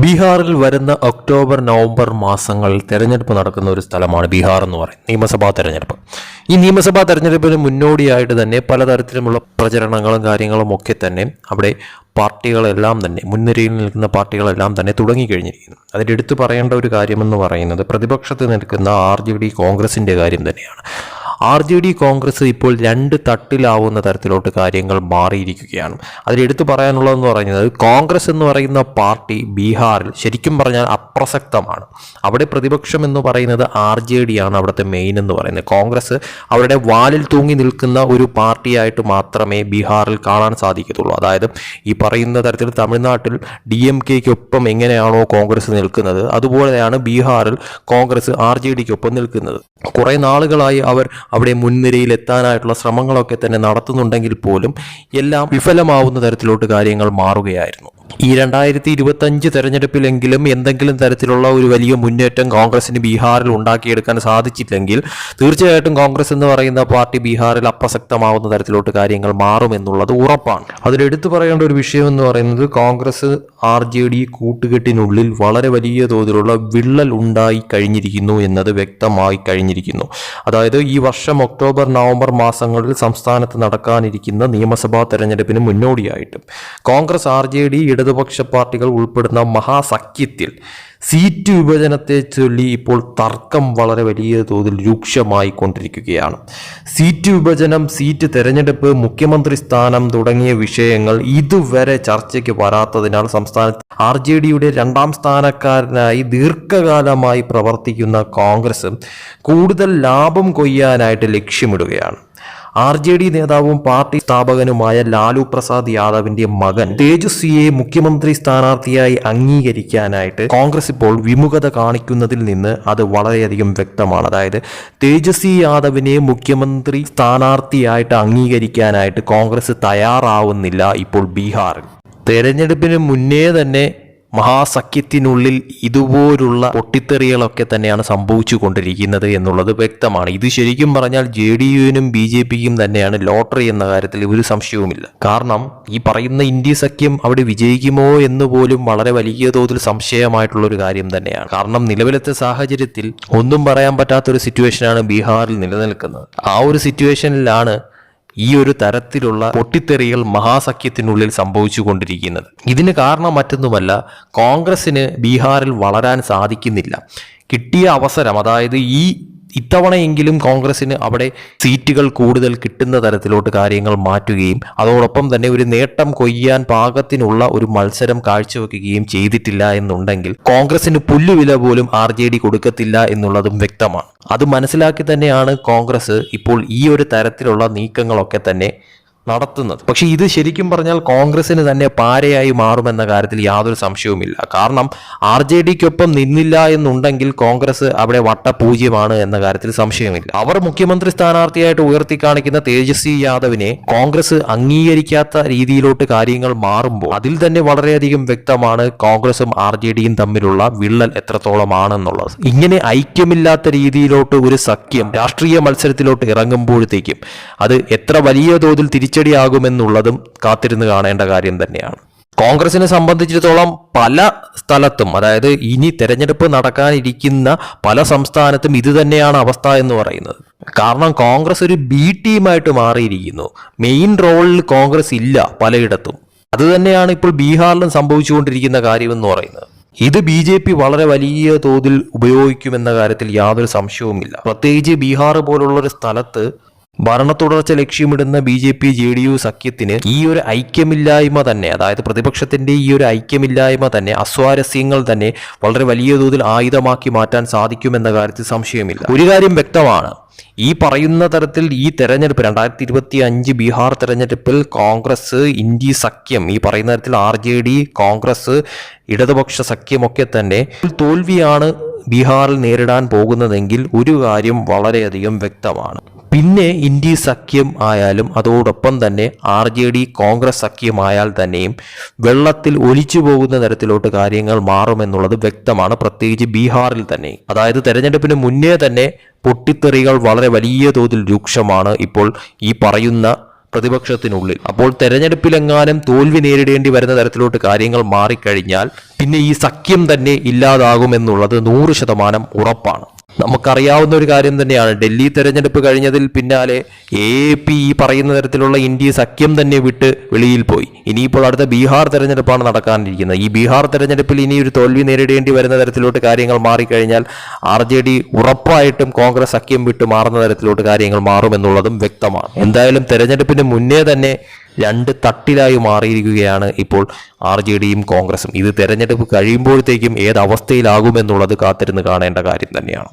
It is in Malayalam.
ബീഹാറിൽ വരുന്ന ഒക്ടോബർ നവംബർ മാസങ്ങളിൽ തെരഞ്ഞെടുപ്പ് നടക്കുന്ന ഒരു സ്ഥലമാണ് ബീഹാർ എന്ന് പറയുന്നത്. നിയമസഭാ തെരഞ്ഞെടുപ്പ്. ഈ നിയമസഭാ തെരഞ്ഞെടുപ്പിന് മുന്നോടിയായിട്ട് തന്നെ പലതരത്തിലുമുള്ള പ്രചരണങ്ങളും കാര്യങ്ങളും ഒക്കെ തന്നെ അവിടെ പാർട്ടികളെല്ലാം തന്നെ മുൻനിരയിൽ നിൽക്കുന്ന പാർട്ടികളെല്ലാം തന്നെ തുടങ്ങിക്കഴിഞ്ഞിരിക്കുന്നു. അതിന്റെ എടുത്തു പറയേണ്ട ഒരു കാര്യമെന്ന് പറയുന്നത് പ്രതിപക്ഷത്ത് നിൽക്കുന്ന ആർ കോൺഗ്രസിന്റെ കാര്യം തന്നെയാണ്. ആർ ജെ ഡി കോൺഗ്രസ് ഇപ്പോൾ രണ്ട് തട്ടിലാവുന്ന തരത്തിലോട്ട് കാര്യങ്ങൾ മാറിയിരിക്കുകയാണ്. അതിലെടുത്തു പറയാനുള്ളതെന്ന് പറയുന്നത് കോൺഗ്രസ് എന്ന് പറയുന്ന പാർട്ടി ബീഹാറിൽ ശരിക്കും പറഞ്ഞാൽ അപ്രസക്തമാണ്. അവിടെ പ്രതിപക്ഷം എന്ന് പറയുന്നത് ആർ ജെ ഡി ആണ് അവിടുത്തെ മെയിൻ എന്ന് പറയുന്നത്. കോൺഗ്രസ് അവരുടെ വാലിൽ തൂങ്ങി നിൽക്കുന്ന ഒരു പാർട്ടിയായിട്ട് മാത്രമേ ബീഹാറിൽ കാണാൻ സാധിക്കത്തുള്ളൂ. അതായത് ഈ പറയുന്ന തരത്തിൽ തമിഴ്നാട്ടിൽ ഡി എം കെക്കൊപ്പം എങ്ങനെയാണോ കോൺഗ്രസ് നിൽക്കുന്നത് അതുപോലെയാണ് ബീഹാറിൽ കോൺഗ്രസ് ആർ ജെ ഡിക്കൊപ്പം നിൽക്കുന്നത്. കുറേ നാളുകളായി അവർ അവിടെ മുൻനിരയിൽ എത്താനായിട്ടുള്ള ശ്രമങ്ങളൊക്കെ തന്നെ നടത്തുന്നുണ്ടെങ്കിൽ പോലും എല്ലാം വിഫലമാവുന്ന തരത്തിലോട്ട് കാര്യങ്ങൾ മാറുകയായിരുന്നു. ഈ രണ്ടായിരത്തി ഇരുപത്തഞ്ച് തെരഞ്ഞെടുപ്പിലെങ്കിലും എന്തെങ്കിലും തരത്തിലുള്ള ഒരു വലിയ മുന്നേറ്റം കോൺഗ്രസിന് ബീഹാറിൽ ഉണ്ടാക്കിയെടുക്കാൻ സാധിച്ചില്ലെങ്കിൽ തീർച്ചയായിട്ടും കോൺഗ്രസ് എന്ന് പറയുന്ന പാർട്ടി ബീഹാറിൽ അപ്രസക്തമാവുന്ന തരത്തിലോട്ട് കാര്യങ്ങൾ മാറുമെന്നുള്ളത് ഉറപ്പാണ്. അതിലെടുത്തു പറയേണ്ട ഒരു വിഷയം എന്ന് പറയുന്നത് കോൺഗ്രസ് ആർ ജെ ഡി കൂട്ടുകെട്ടിനുള്ളിൽ വളരെ വലിയ തോതിലുള്ള വിള്ളൽ ഉണ്ടായി കഴിഞ്ഞിരിക്കുന്നു എന്നത് വ്യക്തമായി കഴിഞ്ഞിരിക്കുന്നു. അതായത് ഈ വർഷം ഒക്ടോബർ നവംബർ മാസങ്ങളിൽ സംസ്ഥാനത്ത് നടക്കാനിരിക്കുന്ന നിയമസഭാ തെരഞ്ഞെടുപ്പിന് മുന്നോടിയായിട്ടും കോൺഗ്രസ് ആർ ജെ ഡി ഇടതുപക്ഷ പാർട്ടികൾ ഉൾപ്പെടുന്ന മഹാസഖ്യത്തിൽ സീറ്റ് വിഭജനത്തെ ചൊല്ലി ഇപ്പോൾ തർക്കം വളരെ വലിയ തോതിൽ രൂക്ഷമായി കൊണ്ടിരിക്കുകയാണ് സീറ്റ് വിഭജനം സീറ്റ് തെരഞ്ഞെടുപ്പ് മുഖ്യമന്ത്രി സ്ഥാനം തുടങ്ങിയ വിഷയങ്ങൾ ഇതുവരെ ചർച്ചയ്ക്ക് വരാത്തതിനാൽ സംസ്ഥാനത്ത് ആർ ജെ ഡിയുടെ രണ്ടാം സ്ഥാനക്കാരനായി ദീർഘകാലമായി പ്രവർത്തിക്കുന്ന കോൺഗ്രസ് കൂടുതൽ ലാഭം കൊയ്യാനായിട്ട് ലക്ഷ്യമിടുകയാണ്. ആർ ജെ ഡി നേതാവും പാർട്ടി സ്ഥാപകനുമായ ലാലു പ്രസാദ് യാദവിന്റെ മകൻ തേജസ്വിയെ മുഖ്യമന്ത്രി സ്ഥാനാർത്ഥിയായി അംഗീകരിക്കാനായിട്ട് കോൺഗ്രസ് ഇപ്പോൾ വിമുഖത കാണിക്കുന്നതിൽ നിന്ന് അത് വളരെയധികം വ്യക്തമാണ്. അതായത് തേജസ്വി യാദവിനെ മുഖ്യമന്ത്രി സ്ഥാനാർത്ഥിയായിട്ട് അംഗീകരിക്കാനായിട്ട് കോൺഗ്രസ് തയ്യാറാവുന്നില്ല ഇപ്പോൾ ബീഹാറിൽ. തെരഞ്ഞെടുപ്പിന് മുന്നേ തന്നെ മഹാസഖ്യത്തിനുള്ളിൽ ഇതുപോലുള്ള പൊട്ടിത്തെറികളൊക്കെ തന്നെയാണ് സംഭവിച്ചു കൊണ്ടിരിക്കുന്നത് എന്നുള്ളത് വ്യക്തമാണ്. ഇത് ശരിക്കും പറഞ്ഞാൽ ജെ ഡി യുവിനും ബി ജെ പിക്കും തന്നെയാണ് ലോട്ടറി എന്ന കാര്യത്തിൽ ഒരു സംശയവുമില്ല. കാരണം ഈ പറയുന്ന ഇന്ത്യ സഖ്യം അവിടെ വിജയിക്കുമോ എന്ന് പോലും വളരെ വലിയ തോതിൽ സംശയമായിട്ടുള്ള ഒരു കാര്യം തന്നെയാണ്. കാരണം നിലവിലത്തെ സാഹചര്യത്തിൽ ഒന്നും പറയാൻ പറ്റാത്ത പറ്റാത്തൊരു സിറ്റുവേഷനാണ് ബീഹാറിൽ നിലനിൽക്കുന്നത്. ആ ഒരു സിറ്റുവേഷനിലാണ് ഈ ഒരു തരത്തിലുള്ള പൊട്ടിത്തെറികൾ മഹാസഖ്യത്തിനുള്ളിൽ സംഭവിച്ചുകൊണ്ടിരിക്കുന്നത്. ഇതിന് കാരണം മറ്റൊന്നുമല്ല കോൺഗ്രസിന് ബീഹാറിൽ വളരാൻ സാധിക്കുന്നില്ല. കിട്ടിയ അവസരം അതായത് ഈ ഇത്തവണയെങ്കിലും കോൺഗ്രസിന് അവിടെ സീറ്റുകൾ കൂടുതൽ കിട്ടുന്ന തരത്തിലോട്ട് കാര്യങ്ങൾ മാറ്റുകയും അതോടൊപ്പം തന്നെ ഒരു നേട്ടം കൊയ്യാൻ പാകത്തിനുള്ള ഒരു മത്സരം കാഴ്ചവെക്കുകയും ചെയ്തിട്ടില്ല എന്നുണ്ടെങ്കിൽ കോൺഗ്രസിന് പുല്ലുവില പോലും ആർ ജെ ഡി കൊടുക്കത്തില്ല എന്നുള്ളതും വ്യക്തമാണ്. അത് മനസ്സിലാക്കി തന്നെയാണ് കോൺഗ്രസ് ഇപ്പോൾ ഈ ഒരു തരത്തിലുള്ള നീക്കങ്ങളൊക്കെ തന്നെ നടത്തുന്നത്. പക്ഷേ ഇത് ശരിക്കും പറഞ്ഞാൽ കോൺഗ്രസിന് തന്നെ പാരയായി മാറുമെന്ന കാര്യത്തിൽ യാതൊരു സംശയവുമില്ല. കാരണം ആർ ജെ ഡിക്കൊപ്പം നിന്നില്ല എന്നുണ്ടെങ്കിൽ കോൺഗ്രസ് അവിടെ വട്ടപൂജ്യമാണ് എന്ന കാര്യത്തിൽ സംശയമില്ല. അവർ മുഖ്യമന്ത്രി സ്ഥാനാർത്ഥിയായിട്ട് ഉയർത്തി കാണിക്കുന്ന തേജസ്വി യാദവിനെ കോൺഗ്രസ് അംഗീകരിക്കാത്ത രീതിയിലോട്ട് കാര്യങ്ങൾ മാറുമ്പോൾ അതിൽ തന്നെ വളരെയധികം വ്യക്തമാണ് കോൺഗ്രസും ആർ ജെ ഡിയും തമ്മിലുള്ള വിള്ളൽ എത്രത്തോളമാണെന്നുള്ളത്. ഇങ്ങനെ ഐക്യമില്ലാത്ത രീതിയിലോട്ട് ഒരു സഖ്യം രാഷ്ട്രീയ മത്സരത്തിലോട്ട് ഇറങ്ങുമ്പോഴത്തേക്കും അത് എത്ര വലിയ തോതിൽ തിരിച്ചടിയാകുമെന്നുള്ളതും കാത്തിരുന്ന് കാണേണ്ട കാര്യം തന്നെയാണ്. കോൺഗ്രസിനെ സംബന്ധിച്ചിടത്തോളം പല സ്ഥലത്തും അതായത് ഇനി തെരഞ്ഞെടുപ്പ് നടക്കാനിരിക്കുന്ന പല സംസ്ഥാനത്തും ഇത് തന്നെയാണ് അവസ്ഥ എന്ന് പറയുന്നത്. കാരണം കോൺഗ്രസ് ഒരു ബി ടീമായിട്ട് മാറിയിരിക്കുന്നു. മെയിൻ റോളിൽ കോൺഗ്രസ് ഇല്ല പലയിടത്തും. അത് തന്നെയാണ് ഇപ്പോൾ ബീഹാറിലും സംഭവിച്ചുകൊണ്ടിരിക്കുന്ന കാര്യമെന്ന് പറയുന്നത്. ഇത് ബി ജെ പി വളരെ വലിയ തോതിൽ ഉപയോഗിക്കുമെന്ന കാര്യത്തിൽ യാതൊരു സംശയവുമില്ല. പ്രത്യേകിച്ച് ബീഹാർ പോലുള്ള ഒരു സ്ഥലത്ത് ഭരണത്തുടർച്ച ലക്ഷ്യമിടുന്ന B J P J D U സഖ്യത്തിന് ഈ ഒരു ഐക്യമില്ലായ്മ തന്നെ അതായത് പ്രതിപക്ഷത്തിന്റെ ഈ ഒരു ഐക്യമില്ലായ്മ തന്നെ അസ്വാരസ്യങ്ങൾ തന്നെ വളരെ വലിയ തോതിൽ ആയുധമാക്കി മാറ്റാൻ സാധിക്കുമെന്ന കാര്യത്തിൽ സംശയമില്ല. ഒരു കാര്യം വ്യക്തമാണ്. ഈ പറയുന്ന തരത്തിൽ ഈ തെരഞ്ഞെടുപ്പ് രണ്ടായിരത്തി ഇരുപത്തി അഞ്ച് ബീഹാർ തെരഞ്ഞെടുപ്പിൽ കോൺഗ്രസ് ഇന്ത്യ സഖ്യം ഈ പറയുന്ന തരത്തിൽ ആർ ജെ ഡി കോൺഗ്രസ് ഇടതുപക്ഷ സഖ്യമൊക്കെ തന്നെ തോൽവിയാണ് ബീഹാറിൽ നേരിടാൻ പോകുന്നതെങ്കിൽ ഒരു കാര്യം വളരെയധികം വ്യക്തമാണ്. പിന്നെ ഇന്ത്യ സഖ്യം ആയാലും അതോടൊപ്പം തന്നെ ആർ ജെ ഡി കോൺഗ്രസ് സഖ്യമായാൽ തന്നെയും വെള്ളത്തിൽ ഒലിച്ചു പോകുന്ന തരത്തിലോട്ട് കാര്യങ്ങൾ മാറുമെന്നുള്ളത് വ്യക്തമാണ്. പ്രത്യേകിച്ച് ബീഹാറിൽ തന്നെ. അതായത് തെരഞ്ഞെടുപ്പിന് മുന്നേ തന്നെ പൊട്ടിത്തെറികൾ വളരെ വലിയ തോതിൽ രൂക്ഷമാണ് ഇപ്പോൾ ഈ പറയുന്ന പ്രതിപക്ഷത്തിനുള്ളിൽ. അപ്പോൾ തെരഞ്ഞെടുപ്പിലെങ്ങാനും തോൽവി നേരിടേണ്ടി വരുന്ന തരത്തിലോട്ട് കാര്യങ്ങൾ മാറിക്കഴിഞ്ഞാൽ പിന്നെ ഈ സഖ്യം തന്നെ ഇല്ലാതാകുമെന്നുള്ളത് നൂറ് ശതമാനം ഉറപ്പാണ്. നമുക്കറിയാവുന്ന ഒരു കാര്യം തന്നെയാണ്. ഡൽഹി തെരഞ്ഞെടുപ്പ് കഴിഞ്ഞതിൽ പിന്നാലെ എ പി ഈ പറയുന്ന തരത്തിലുള്ള ഇന്ത്യ സഖ്യം തന്നെ വിട്ട് വെളിയിൽ പോയി. ഇനിയിപ്പോൾ അടുത്ത ബീഹാർ തെരഞ്ഞെടുപ്പാണ് നടക്കാനിരിക്കുന്നത്. ഈ ബീഹാർ തെരഞ്ഞെടുപ്പിൽ ഇനി ഒരു തോൽവി നേരിടേണ്ടി വരുന്ന തരത്തിലോട്ട് കാര്യങ്ങൾ മാറിക്കഴിഞ്ഞാൽ ആർ ജെ ഡി ഉറപ്പായിട്ടും കോൺഗ്രസ് സഖ്യം വിട്ട് മാറുന്ന തരത്തിലോട്ട് കാര്യങ്ങൾ മാറുമെന്നുള്ളതും വ്യക്തമാണ്. എന്തായാലും തെരഞ്ഞെടുപ്പിന് മുന്നേ തന്നെ രണ്ട് തട്ടിലായി മാറിയിരിക്കുകയാണ് ഇപ്പോൾ ആർ ജെ ഡിയും കോൺഗ്രസും. ഇത് തെരഞ്ഞെടുപ്പ് കഴിയുമ്പോഴത്തേക്കും ഏത് അവസ്ഥയിലാകുമെന്നുള്ളത് കാത്തിരുന്ന് കാണേണ്ട കാര്യം തന്നെയാണ്.